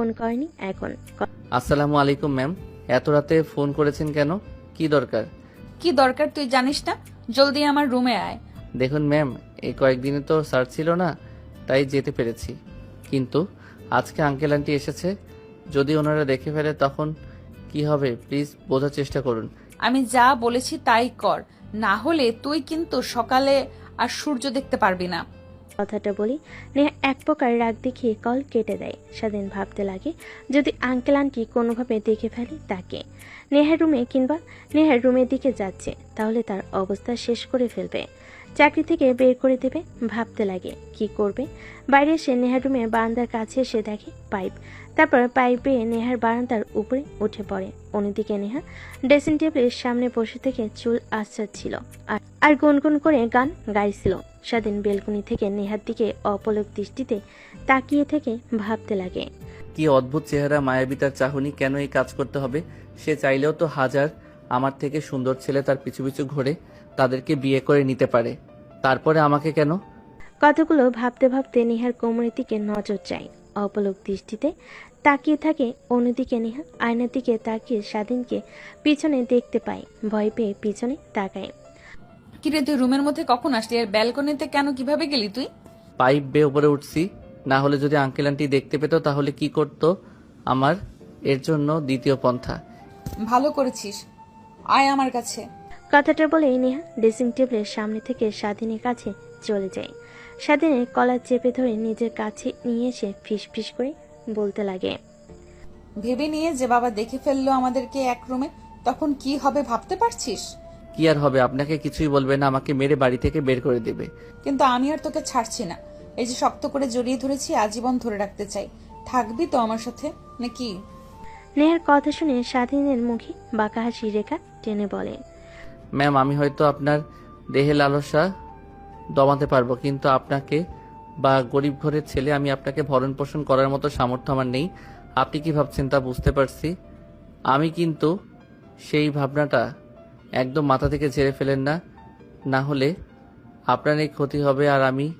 Phone করেনি এখন আসসালামু আলাইকুম ম্যাম। এত রাতে ফোন করেছেন কেন? কি দরকার? কি দরকার তুই জানিস না? জলদি আমার রুমে আয়। দেখুন ম্যাম এই কয়েকদিনে তো স্যার ছিল না তাই যেতে পেরেছি। কিন্তু আজকে আঙ্কেল আন্টি এসেছে যদি ওনারা দেখে ফেলে তখন কি হবে? প্লিজ বোঝার চেষ্টা করুন। আমি যা বলেছি তাই কর না হলে তুই কিন্তু সকালে আর সূর্য দেখতে পারবি না। কথাটা বলি। নেহা এক প্রকার রাগ দেখিয়ে কল কেটে দেয়। স্বাধীন ভাবতে লাগে, যদি আঙ্কেল আন্টি কোনোভাবে দেখে ফেলে তাকে। নেহার রুমে কিংবা নেহার রুমের দিকে যাচ্ছে, তাহলে তার অবস্থা শেষ করে ফেলবে। চাকরি থেকে বের করে দেবে, ভাবতে লাগে, কি করবে? বাইরে এসে নেহার রুমে বারান্দার কাছে এসে দেখে পাইপ। তারপর পাইপে নেহার বারান্দার উপরে উঠে পড়ে। অন্যদিকে নেহা ড্রেসিং টেবিলের সামনে বসে থেকে চুল আশ্চাচ্ছিল আর গুনগুন করে গান গাইছিল। স্বাধীন বেলকুনি থেকে নেহার দিকে অপলক দৃষ্টিতে তাকিয়ে থেকে ভাবতে লাগে। কি অদ্ভুত চেহারা মায়াবী তার চাহনি কেন এই কাজ করতে হবে? সে চাইলেও তো হাজার আমার থেকে সুন্দর ছেলে তার পিছু পিছু ঘুরে তাদেরকে বিয়ে করে নিতে পারে। তারপরে আমাকে কেন? কতগুলো ভাবতে ভাবতে নেহার কোমরের দিকে নজর যায়। অপলক দৃষ্টিতে তাকিয়ে থাকে অন্যদিকে নেহা। আয়নার দিকে তাকিয়ে স্বাধীনকে পিছনে দেখতে পায়। ভয় পেয়ে পিছনে তাকায়। কিরে তুই রুমের মধ্যে কখন আসলি? আর ব্যালকনিতে কেন কীভাবে গেলি তুই? পাইপ বেয়ে উপরে উঠছি। না হলে যদি আঙ্কেল আন্টি দেখতে পেত তাহলে কি করতো? আমার এর জন্য দ্বিতীয় পন্থা। ভালো করেছিস। আয় আমার কাছে। কথাটা বলে নেহা ড্রেসিং টেবিলের সামনে থেকে স্বাধীনের কাছে চলে যায়। স্বাধীনের কলার চেপে ধরে নিজের কাছে নিয়ে এসে ফিস ফিস করে বলতে লাগে। ভেবে নিয়ে যে বাবা দেখে ফেলল আমাদেরকে এক রুমে তখন কি হবে ভাবতে পারছিস? কি আর হবে? আপনাকে কিছুই বলবে না আমাকে মেরে বাড়ি থেকে বের করে দেবে। কিন্তু আমি আর তোকে ছাড়ছি না। এই যে শক্ত করে জড়িয়ে ধরেছি আজীবন ধরে রাখতে চাই। থাকবি তো আমার সাথে নাকি? নেহার কথা শুনে স্বাধীনের মুখে বাঁকা হাসি রেখা টেনে বলে ম্যাম আমি হয়তো আপনার দেহে লালসা দমাতে পারব কিন্তু আপনাকে বা গরিব ঘরের ছেলে আমি আপনাকে ভরণ পোষণ করার মতো সামর্থ্য আমার নেই। আপনি কি ভাবছেন তা বুঝতে পারছি। আমি কিন্তু সেই ভাবনাটা একদম মাথা থেকে ঝেড়ে ফেলেন না। না হলে আপনার এই ক্ষতি হবে আর আমি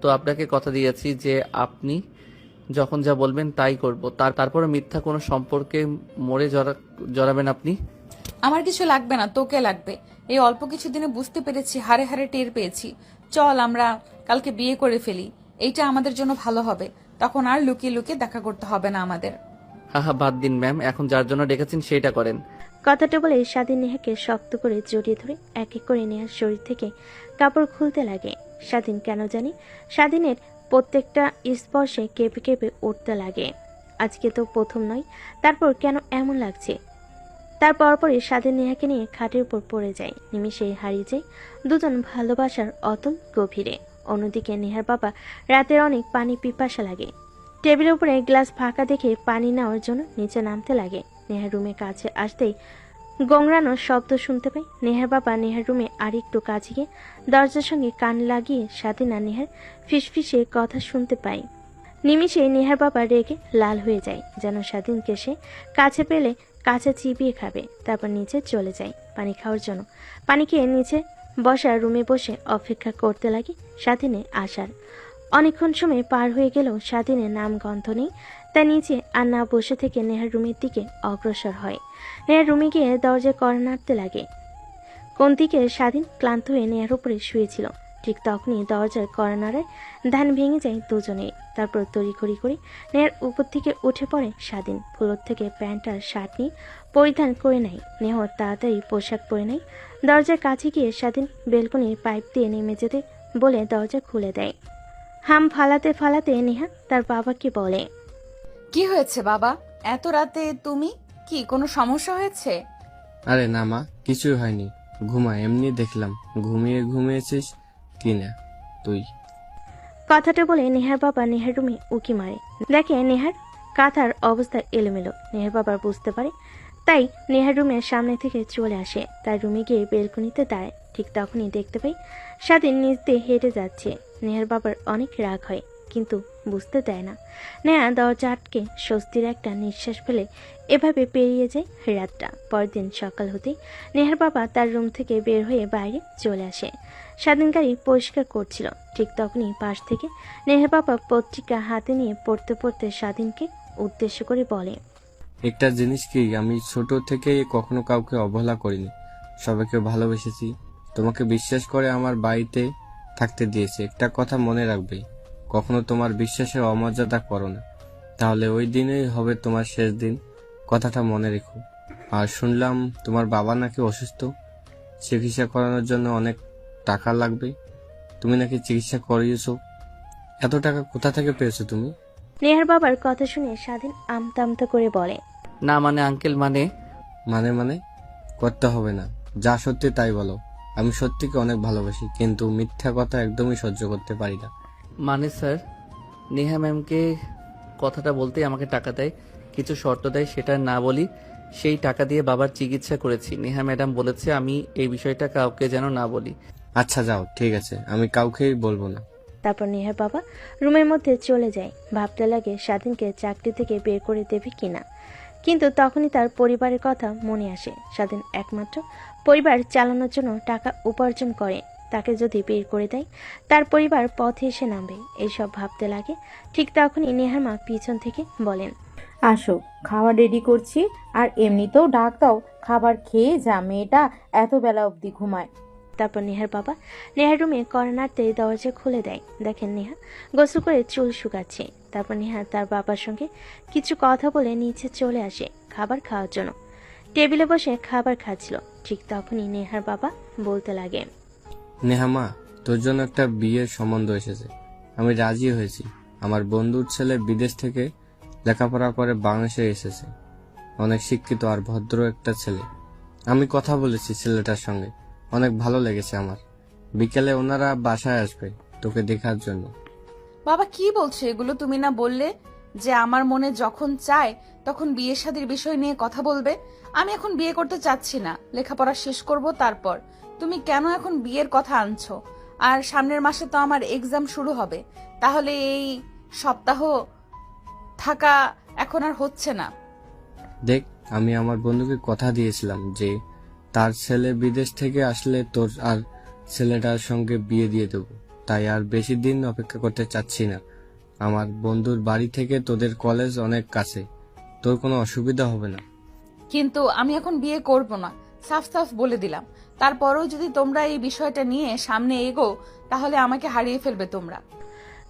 তো আপনাকে কথা দিয়েছি যে আপনি যখন যা বলবেন তাই করব। তার তারপরে মিথ্যা কোনো সম্পর্কে মরে জড়া জড়াবেন আপনি? আমার কিছু লাগবে না তোকে লাগবে। এই অল্প কিছু দিনে বুঝতে পেরেছি হারে হারে টের পেয়েছি। চল আমরা কালকে বিয়ে করে ফেলি। এইটা আমাদের জন্য ভালো হবে। তখন আর লুকিয়ে লুকিয়ে দেখা করতে হবে না আমাদের। হা হা বাদ দিন ম্যাম। এখন যার জন্য ডেকেছেন সেইটা করেন। কথাটা বলে স্বাধীন নেহাকে শক্ত করে জড়িয়ে ধরে এক এক করে নেহার শরীর থেকে কাপড় খুলতে লাগে। স্বাধীন কেন জানি? স্বাধীনের প্রত্যেকটা স্পর্শে কেঁপে কেঁপে উঠতে লাগে। আজকে তো প্রথম নয়, তারপর কেন এমন লাগছে? তার পরপরই স্বাধীন নেহাকে নিয়ে খাটের উপর পড়ে যায়। নিমিষে হারিয়ে যায় দুজন ভালোবাসার অতল গভীরে। অন্যদিকে নেহার বাবা রাতের অনেক পানি পিপাসা লাগে। টেবিলের উপরে গ্লাস ফাঁকা দেখে পানি নেওয়ার জন্য নিচে নামতে লাগে। নেহার রুমে কাছে আসতেই গংরানোর শব্দ শুনতে পাই। নেহার বাবা নেহার রুমে আরেকটু কাছে গিয়ে দরজার সঙ্গে কান লাগিয়ে স্বাধীনা নেহার ফিসফিসে কথা শুনতে পাই। নিমিষে নেহার বাবা রেগে লাল হয়ে যায়, যেন স্বাধীনকে সে কাছে পেলে কাছে চিবিয়ে খাবে, তারপর নিচে চলে যায় পানি খাওয়ার জন্য। পানি খেয়ে নিচে বসা রুমে বসে অপেক্ষা করতে লাগে স্বাধীনে আসার অনেকক্ষণ সময় পার হয়ে গেলেও স্বাধীনের নাম গন্ধ নেই তাই নিচে আর না বসে থেকে নেহার রুমের দিকে অগ্রসর হয়। নেহার রুমে গিয়ে দরজায় কড়া নাড়তে লাগে। কোন দিকে স্বাধীন ক্লান্ত হয়ে নেহার উপরে শুয়েছিল। ঠিক তখনই দরজার নাড়ায় ধান ভেঙে যায় দুজনে। তারপর তড়িঘড়ি করে নেহার উপর থেকে উঠে পড়ে স্বাধীন। ফুলোর থেকে প্যান্ট আর শার্ট নিয়ে পরিধান করে নেয়। নেহ তাড়াতাড়ি পোশাক পরে নেয়। দরজার কাছে গিয়ে স্বাধীন বেলকনির পাইপ দিয়ে নেমে যেতে বলে দরজা খুলে দেয়। হাম ফালাতে ফালাতে নেহা তার বাবাকে বলে কি হয়েছে বাবা? এত রাতে তুমি? কি কোনো সমস্যা হয়েছে? আরে না মা কিছুই হয়নি। ঘুমা এমনি দেখলাম। ঘুমিয়ে ঘুমিয়েছিস কি না তুই? কথাটা বলে নেহার বাবা নেহার রুমে উকি মারে। দেখে নেহার কাঁথার অবস্থা এলোমেলো। নেহার বাবার বুঝতে পারে তাই নেহার রুমের সামনে থেকে চলে আসে। তার রুমে গিয়ে বেলকনিতে দাঁড়ায়। ঠিক তখনই দেখতে পাই স্বাধীন নিজ দিয়ে হেঁটে যাচ্ছে। নেহার বাবার অনেক রাগ হয় কিন্তু বুঝতে দেয় না। নেয়া দরজা আটকে স্বস্তির একটা নিঃশ্বাস ফেলে এভাবে পেরিয়ে যায় রাতটা। পরদিন সকাল হতেই নেহার বাবা তার রুম থেকে বের হয়ে বাইরে চলে আসে। স্বাধীন গাড়ি পরিষ্কার করছিল। ঠিক তখনই পাশ থেকে নেহার বাবা পত্রিকা হাতে নিয়ে পড়তে পড়তে স্বাধীনকে উদ্দেশ্য করে বলে, একটা জিনিস কি, আমি ছোট থেকে কখনো কাউকে অবহেলা করিনি। সবাইকে ভালোবেসেছি। তোমাকে বিশ্বাস করে আমার বাড়িতে থাকতে দিয়েছে। একটা কথা মনে রাখবে। কখনো তোমার বিশ্বাসের অমর্যাদা করো না। তাহলে ওই দিনই হবে তোমার শেষ দিন। কথাটা মনে রেখো। আর শুনলাম তোমার বাবা নাকি অসুস্থ। চিকিৎসা করানোর জন্য অনেক টাকা লাগবে। তুমি নাকি চিকিৎসা করিয়েছো। এত টাকা কোথা থেকে পেয়েছ তুমি? নেহার বাবার কথা শুনে স্বাধীন আমতা আমতা করে বলে না মানে আঙ্কেল মানে? মানে মানে? করতে হবে না। যা সত্যি তাই বলো। আমি সত্যিকে অনেক ভালোবাসি কিন্তু মিথ্যা কথা একদমই সহ্য করতে পারি না। মানে স্যার নেহা ম্যামকে কথাটা বলতেই আমাকে টাকা দেয় কিছু শর্ত দেয় সেটা না বলি সেই টাকা দিয়ে বাবার চিকিৎসা করেছি। নেহা ম্যাডাম বলেছে আমি এই বিষয়টা কাউকে যেন না বলি। আচ্ছা যাও ঠিক আছে আমি কাউকেই বলব না। তারপর নেহার বাবা রুমের মধ্যে চলে যায়। ভাবতে লাগে স্বাধীনকে চাকরি থেকে বের করে দেবে কিনা। কিন্তু তখনই তার পরিবারের কথা মনে আসে। স্বাধীন একমাত্র পরিবার চালানোর জন্য টাকা উপার্জন করে। তাকে যদি বের করে দেয় তার পরিবার পথে এসে নামবে। এইসব ভাবতে লাগে। ঠিক তখনই নেহার মা পিছন থেকে বলেন আসো খাবার রেডি করছি আর এমনিতেও ডাক দাও খাবার খেয়ে যা মেয়েটা এত বেলা অবধি ঘুমায়। তারপর নেহার বাবা নেহার রুমে কর্নারতে দরজা খুলে দেয়। দেখেন নেহা গোসল করে চুল শুকাচ্ছে। তারপর নেহা তার বাবার সঙ্গে কিছু কথা বলে নিচে চলে আসে খাবার খাওয়ার জন্য। টেবিলে বসে খাবার খাচ্ছিল। ঠিক তখনই নেহার বাবা বলতে লাগে নেহামা, তোর জন্য একটা বিয়ের সম্বন্ধ এসেছে। আমি রাজি হয়েছি। আমার বন্ধুর ছেলে বিদেশ থেকে লেখাপড়া করে বাংলাদেশে এসেছে। অনেক শিক্ষিত আর ভদ্র একটা ছেলে। আমি কথা বলেছি ছেলেটার সঙ্গে। অনেক ভালো লেগেছে আমার। বিকেলে ওনারা বাসায় আসবে তোকে দেখার জন্য। বাবা, কি বলছো? এগুলো তুমি না বললে যে আমার মনে যখন চায় তখন বিয়ে শাদীর বিষয় নিয়ে কথা বলবে? আমি এখন বিয়ে করতে চাচ্ছি না। লেখাপড়া শেষ করব তারপর। তুমি কেন এখন বিয়ের কথা আনছো? আর সামনের মাসে তো আমার এক্সাম শুরু হবে। তাহলে এই সপ্তাহ থাকা এখন আর হচ্ছে না। দেখ আমি আমার বন্ধুকে কথা দিয়েছিলাম যে তার ছেলে বিদেশ থেকে আসলে তোর আর ছেলেটার সঙ্গে বিয়ে দিয়ে দেবো। তাই আর বেশি দিন অপেক্ষা করতে চাচ্ছি না। আমার বন্ধুর বাড়ি থেকে তোদের কলেজ অনেক কাছে। তোর কোনো অসুবিধা হবে না। কিন্তু আমি এখন বিয়ে করব না। সাফ সাফ বলে দিলাম। তারপরেও যদি তোমরা এই বিষয়টা নিয়ে সামনে এগো তাহলে আমাকে হারিয়ে ফেলবে তোমরা।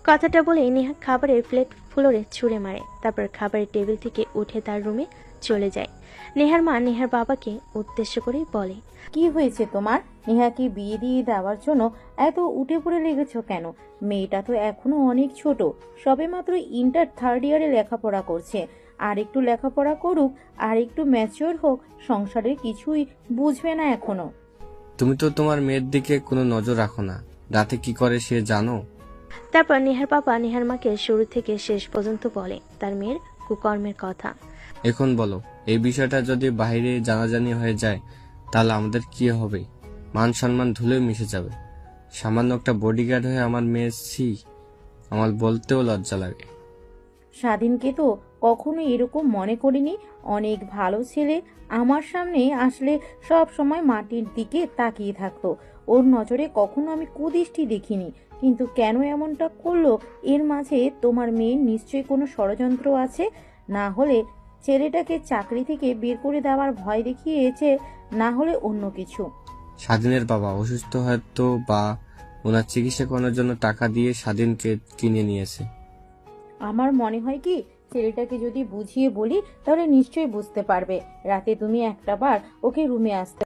কথাটা বলে নেহা খাবারের প্লেট ফ্লোরে ছুঁড়ে মারে তারপর খাবারের টেবিল থেকে উঠে তার রুমে চলে যায়। নেহার মা নেহার বাবাকে উদ্দেশ্য করে বলে কি হয়েছে তোমার? নেহাকে বিয়ে দিয়ে দেওয়ার জন্য এত উঠে পড়ে লেগেছ কেন? মেয়েটা তো এখনও অনেক ছোট সবে মাত্র ইন্টার থার্ড ইয়ারে লেখাপড়া করছে। আর একটু লেখাপড়া করুক আর একটু ম্যাচিওর হোক সংসারের কিছুই বুঝবে না এখনও। তুমি তো তোমার মেয়ের দিকে কোনো নজর রাখো না। রাতে কি করে সে জানো? তারপর নেহার বাবা নেহার মাকে শুরু থেকে শেষ পর্যন্ত বলে তার মেয়ের কুকর্মের কথা। এখন বলো এই বিষয়টা যদি বাইরে জানাজানি হয়ে যায় তাহলে আমাদের কি হবে? মান সম্মান ধুলে মিশে যাবে। সামান্য একটা বডিগার্ড হয়ে আমার মেয়ে ছি আমার বলতেও লজ্জা লাগে। স্বাধীনকে তো কখনো এরকম মনে করিনি। অনেক ভালো ছেলে আমার সামনে আসলে সব সময় মাটির দিকে তাকিয়ে থাকতো। ওর নজরে কখনো আমি কুদৃষ্টি দেখিনি। কিন্তু কেন এমনটা করল? এর মাঝে তোমার মেয়ের নিশ্চয়ই কোনো ষড়যন্ত্র আছে? না হলে ছেলেটাকে চাকরি থেকে বের করে দেওয়ার ভয় দেখিয়েছে না হলে অন্য কিছু। স্বাধীনের বাবা অসুস্থ হয়তো বা ওনার চিকিৎসা করানোর জন্য টাকা দিয়ে স্বাধীনকে কিনে নিয়েছে। আমার মনে হয় কি ছেলেটাকে যদি বুঝিয়ে বলি, তাহলে নিশ্চয়ই বুঝতে পারবে। রাতে তুমি একটা বার ওকে রুমে আসতে